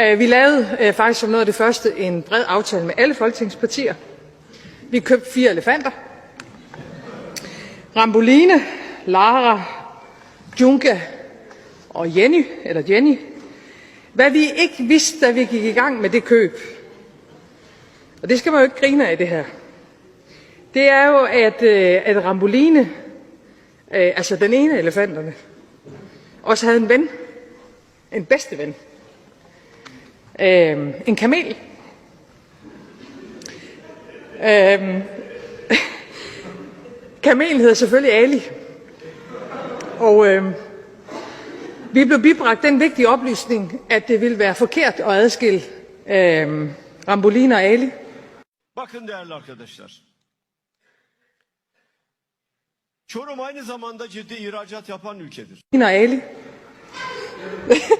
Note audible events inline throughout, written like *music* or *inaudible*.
Øh, vi lavede øh, faktisk som noget af det første en bred aftale med alle folketingspartier. Vi købte fire elefanter. Ramboline, Lara, Junka og Jenny, eller Jenny. Hvad vi ikke vidste, da vi gik i gang med det køb, og det skal man jo ikke grine af det her, det er jo, at, øh, at Ramboline, altså den ene af elefanterne, også havde en ven, en bedste ven, øh, en kamel. Øh, *laughs* kamelen hedder selvfølgelig Ali. Og øh, vi blev bibragt den vigtige oplysning, at det ville være forkert at adskille øh, Ramboline og Ali. Bakın değerli arkadaşlar. Çorum aynı zamanda ciddi ihracat yapan ülkedir. Og Ali. *laughs*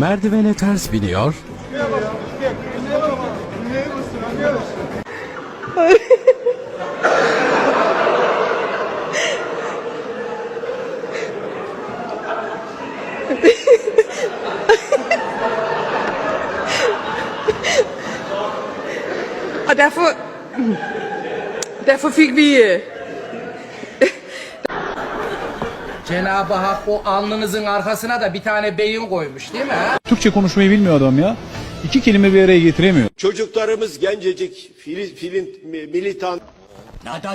Merdivene ters biniyor, Og derfor, derfor fik vi... Cenab-ı Hak o alnınızın arkasına da bir tane beyin koymuş değil mi? ha? Türkçe konuşmayı bilmiyor adam ya. İki kelime bir araya getiremiyor. Çocuklarımız gencecik, filiz, filin, militan,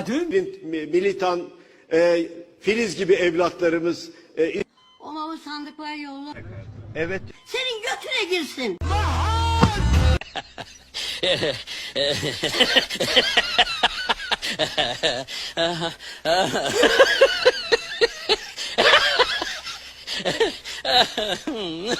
filin, militan, e, filiz gibi evlatlarımız e, O malı sandıklar yolla. evet Senin götüne girsin. *laughs* *laughs* 啊哈嗯